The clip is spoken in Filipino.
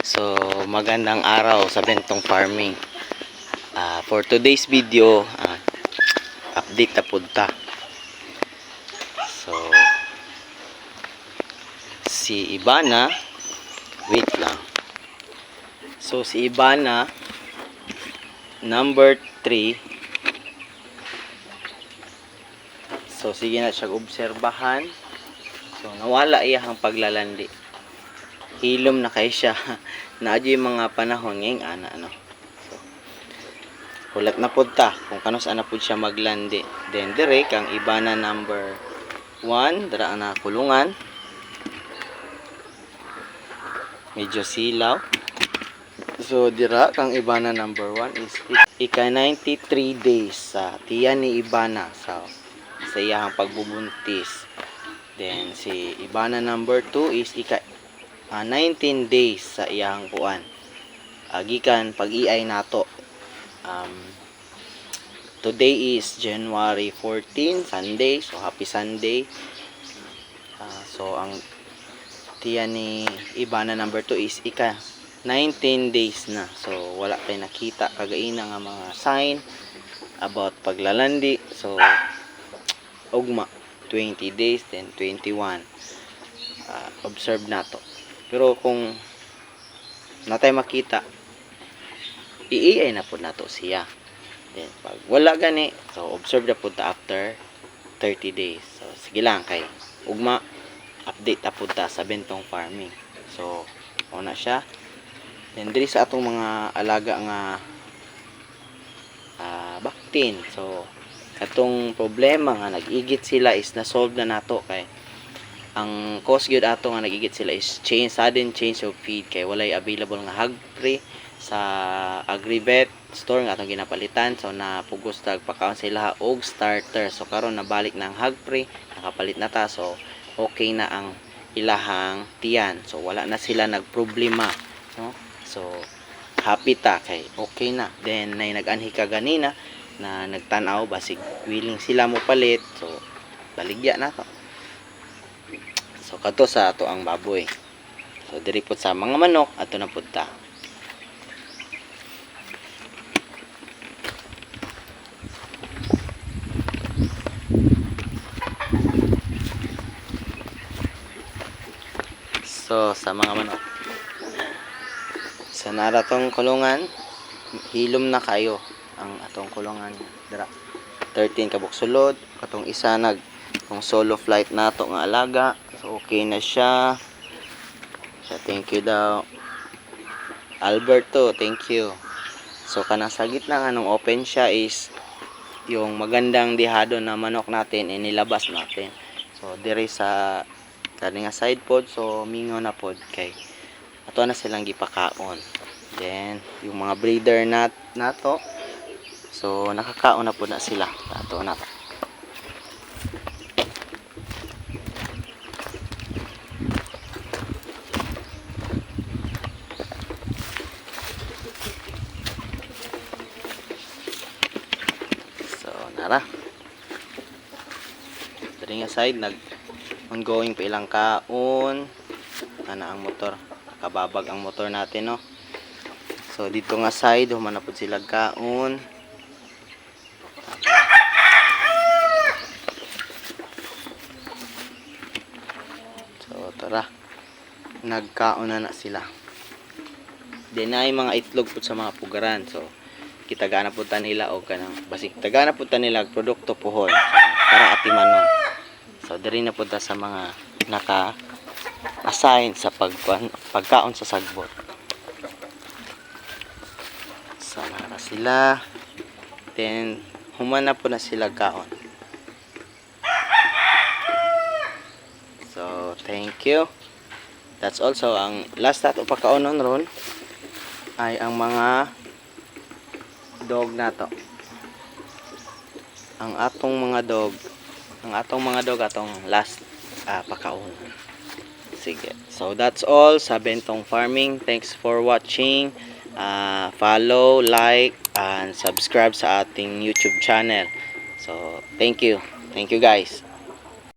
So, magandang araw sa Bentong Farming. Ah, for today's video, ah, update na punta. So, si Ibana, wait lang. So, si Ibana, number 3, So, sige na siya obserbahan. So, nawala iyahang paglalandi. Hilom na kay siya. Naadyo yung mga panahon ngayong ana, ano. So, hulat na pod ta kung kanos ana pod siya maglandi. Then, dire, kang iba na number 1, dara na kulungan. Medyo silaw. So, dira, kang Ibana number 1 is ika 93 days sa tiyan ni Ibana sa sa iyahang pagbubuntis. Then, si Ibana number 2 is ika ah, 19 days sa iyahang kuan. Agikan pag-iay nato. Um, today is January 14, Sunday. So, happy Sunday. Ah, so, ang tiyan ni Ibana number 2 is ika 19 days na. So, wala kayo nakita kagaina nga mga sign about paglalandi. So, ugma 20 days then 21 Ah, observe na to. Pero kung natay makita iiay na po nato siya. Then, pag wala gani, so observe na po ta after 30 days. So, sige lang kay ugma update na po ta sa bentong farming. So, una siya. Then, diri sa atong mga alaga nga ah, baktin. So, atong problema nga nag-igit sila is na-solve na nato kay ang cause gyud ato nga nag-igit sila is change sudden change of feed kay walay available nga hog free sa Agribet store nga atong ginapalitan. So napugos tag pakaon sila og starter. So karon nabalik na ang hog free nakapalit na ta. So okay na ang ilahang tiyan. So wala na sila nagproblema no? So happy ta kay okay na. Then nay nag-anhi ka ganina na nagtanaw basig willing sila mo palit. So baligya na to so kato sa ato ang baboy. So diri pud sa mga manok ato na pud ta. So sa mga manok. Sa nara tong kulungan hilom na kayo ang atong kulungan. Dira 13 kabuk sulod katong isa nag kung solo flight nato nga alaga okay na siya. So thank you daw. Alberto thank you. So kanang sa gitna nga nung open siya is yung magandang dihado na manok natin inilabas natin. So dire sa kani nga side pod so mingo na pod kay ato na silang gipakaon. Then yung mga breeder nat nato. So, nakakaon na po na sila. Ato na. to. So, nara. Dari nga side, nag ongoing pa ilang kaon. Ana ang motor. Nakababag ang motor natin, no? So, dito nga side, humanapod sila kaon. So, tara. Nagkaon na na sila. Then mga itlog po sa mga pugaran. So, kitagana po ta nila o kanang basig tagana po ta nila og produkto puhon para atimanon. So, diri na po ta sa mga naka assign sa pagkuan pagkaon sa sagbot. Sana na sila. Then, humana po na sila kaon. So, thank you. That's also ang last nato pagkaonon ron ay ang mga dog nato. Ang atong mga dog, ang atong mga dog atong last ah, pakaonon. Sige. So, that's all sa Bentong Farming. Thanks for watching. Ah, follow, like, and subscribe sa ating YouTube channel. So, thank you. Thank you guys.